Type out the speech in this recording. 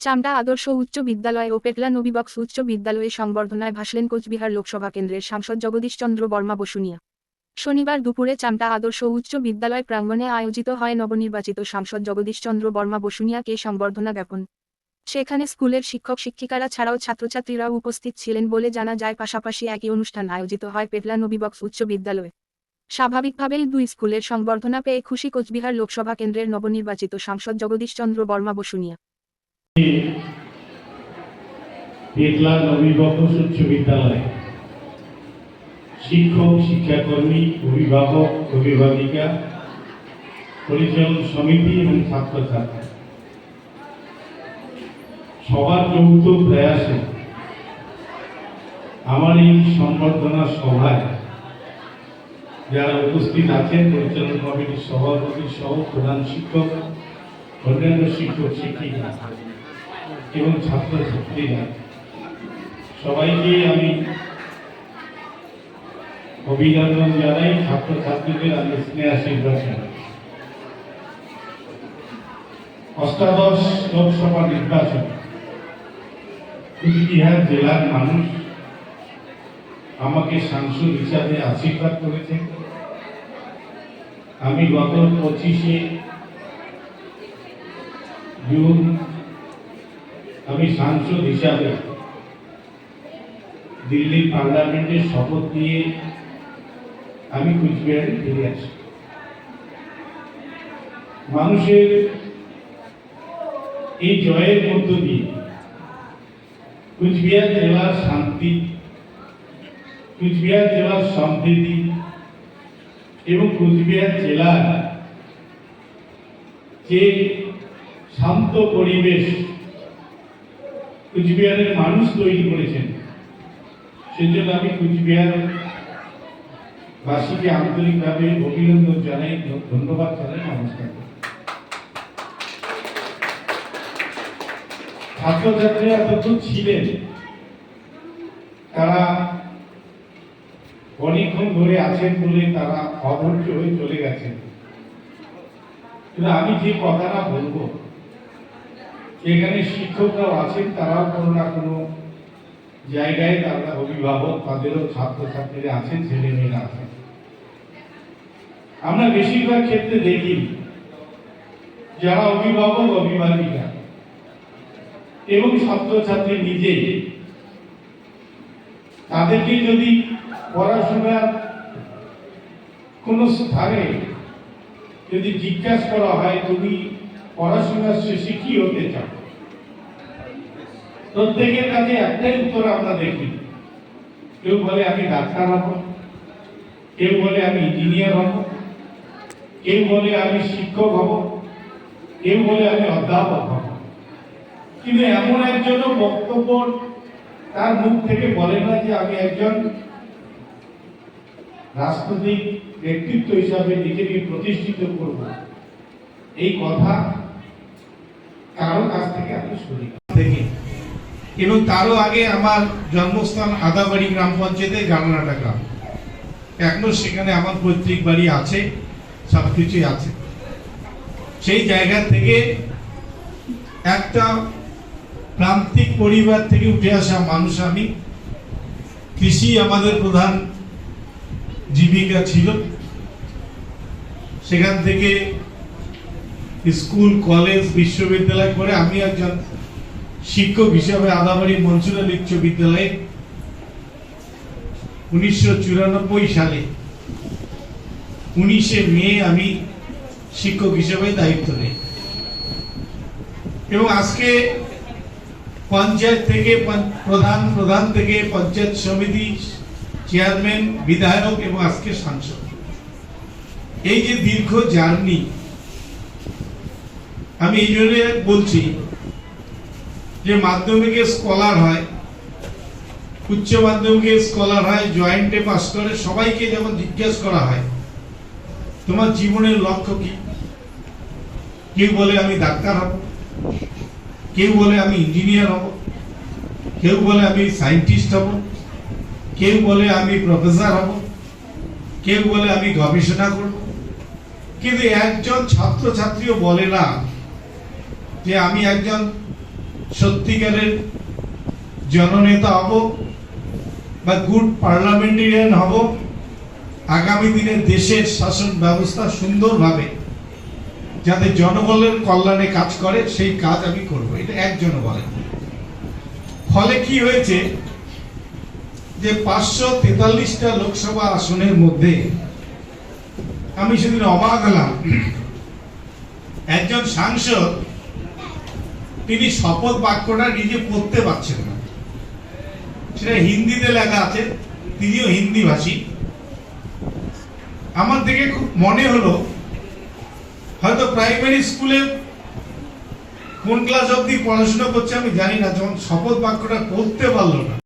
চামড়া আদর্শ উচ্চ বিদ্যালয় ও পেটলা নবীবক্স উচ্চ বিদ্যালয়ে সংবর্ধনায় ভাসলেন কোচবিহার লোকসভা কেন্দ্রের সাংসদ জগদীশচন্দ্র বর্মা বসুনিয়া। শনিবার দুপুরে চামটা আদর্শ উচ্চ বিদ্যালয় প্রাঙ্গণে আয়োজিত হয় নবনির্বাচিত সাংসদ জগদীশচন্দ্র বর্মা বসুনিয়াকে সংবর্ধনা জ্ঞাপন। সেখানে স্কুলের শিক্ষক শিক্ষিকারা ছাড়াও ছাত্রছাত্রীরাও উপস্থিত ছিলেন বলে জানা যায়, পাশাপাশি একই অনুষ্ঠান আয়োজিত হয় পেটলা নবীবক্স উচ্চ বিদ্যালয়ে। স্বাভাবিকভাবেই দুই স্কুলের সংবর্ধনা পেয়ে খুশি কোচবিহার লোকসভা কেন্দ্রের নবনির্বাচিত সাংসদ জগদীশচন্দ্র বর্মা বসুনিয়া। পেটলা নবীবক্স উচ্চ বিদ্যালয় শিক্ষক, শিক্ষাকর্মী, অভিভাবক, অভিভাবিকা, পরিচালন সমিতি এবং ছাত্রছাত্রী। সবার যৌথ প্রয়াসে আমার এই সংবর্ধনা সভায় যারা উপস্থিত আছেন, পরিচালন কমিটির সভাপতি সহ প্রধান শিক্ষক, অন্যান্য শিক্ষক, শিক্ষিকা। এবং ছাত্রছাত্রীরা। সবাইকে আমি অভিনন্দন জানাই ছাত্রছাত্রীদের আমি স্নেহ আশীর্বাদ। জানাই অষ্টাদশ লোকসভা নির্বাচন। কুচবিহার জেলার মানুষ আমাকে সাংসদ হিসাবে আশীর্বাদ করেছে আমি গত পঁচিশে জুন আমি সাংসদ হিসাবে দিল্লি পার্লামেন্টের শপথ নিয়ে আমি কুচবিহারে ফিরে আসি। মানুষের এই জয়ের মধ্য দিয়ে কুচবিহার জেলার শান্তি, কুচবিহার জেলার সমৃদ্ধি এবং কুচবিহার জেলার যে শান্ত পরিবেশ কুচবিহারের মানুষ তৈরি করেছেন। সেই জন্য আমি কুচবিহার বাসীকে আন্তরিকভাবে অভিনন্দন জানাই, ধন্যবাদ জানাই, নমস্কার। ছাত্রছাত্রীরা তখন ছিলেন, তারা অনেকক্ষণ ধরে আছেন বলে তারা অধৈর্য হয়ে চলে গেছেন। কিন্তু আমি যে কথাটা বলব এখানে শিক্ষকরাও আছেন, তারাও কোনো না কোনো জায়গায় তারা অভিভাবক তাদেরও ছাত্রছাত্রীরা আছেন, ছেলে মেয়েরা আছেন। আমরা বেশিরভাগ ক্ষেত্রে দেখি যারা অভিভাবক, অভিভাবিকা এবং ছাত্রছাত্রী নিজে, তাদেরকে যদি পড়াশোনার কোনো স্থানে যদি জিজ্ঞাসা করা হয়, তুমি পড়াশোনার শেষে কি হতে চাও প্রত্যেকের কাছে একটাই উত্তর আমরা দেখি। কেউ বলে আমি ডাক্তার হব, কেউ বলে আমি ইঞ্জিনিয়ার হব, কেউ বলে আমি শিক্ষক হব, কেউ বলে আমি অধ্যাপক হব। কিন্তু এমন একজনও বক্তব্য তার মুখ থেকে বলে না যে আমি একজন রাজনৈতিক ব্যক্তিত্ব হিসাবে নিজেকে প্রতিষ্ঠিত করব। এই কথা কারও কাছ থেকে আমি শুনি। থেকে এবং তারও আগে আমার জন্মস্থান আদাবাড়ি গ্রাম পঞ্চায়েতে জানালাটা গ্রাম। এখনও সেখানে আমার পৈতৃক বাড়ি আছে সব কিছুই আছে। সেই জায়গা থেকে একটা প্রান্তিক পরিবার থেকে উঠে আসা মানুষ আমি। কৃষি আমাদের প্রধান জীবিকা ছিল। সেখান থেকে স্কুল, কলেজ, বিশ্ববিদ্যালয় করে আমি একজন শিক্ষক হিসাবে আদাবাড়ি মনসুরাল উচ্চ বিদ্যালয়ে উনিশশো চুরানব্বই সালে উনিশে মে আমি শিক্ষক হিসেবে দায়িত্ব নেই। এবং আজকে পঞ্চায়েত থেকে প্রধান প্রধান থেকে পঞ্চায়েত সমিতি চেয়ারম্যান, বিধায়ক এবং আজকে সাংসদ। এই যে দীর্ঘ জার্নি আমি এই জন্য বলছি যে মাধ্যমিকে স্কলার হয়, উচ্চ মাধ্যমিকে স্কলার হয় জয়েন্টে পাস করে, সবাইকে যখন জিজ্ঞেস করা হয়, তোমার জীবনের লক্ষ্য কি? কেউ বলে আমি ডাক্তার হব, কেউ বলে আমি ইঞ্জিনিয়ার হব, কেউ বলে আমি সায়েন্টিস্ট হব, কেউ বলে আমি প্রফেসর হব, কেউ বলে আমি গবেষণা করব। কিন্তু একজন ছাত্রছাত্রীও বলে না যে আমি একজন সত্যিকারের জননেতা হব বা গুড পার্লামেন্টেরিয়ান হব, আগামী দিনে দেশের শাসন ব্যবস্থা সুন্দরভাবে যাতে জনগণের কল্যাণে কাজ করে, সেই কাজ আমি করব। এটা একজন বলেন ফলে কি হয়েছে যে পাঁচশো তেতাল্লিশটা লোকসভা আসনের মধ্যে আমি সেদিন অবাক হলাম। একজন সাংসদ তিনি শপথ বাক্যটা নিজে পড়তে পারছেন না। সেটা হিন্দিতে লেখা আছে, তিনিও হিন্দি ভাষী আমার দেখে খুব মনে হলো, হয়তো প্রাইমারি স্কুলে কোন ক্লাস অব্দি পড়াশোনা করছে আমি জানি না, যখন শপথ বাক্যটা পড়তে পারল না।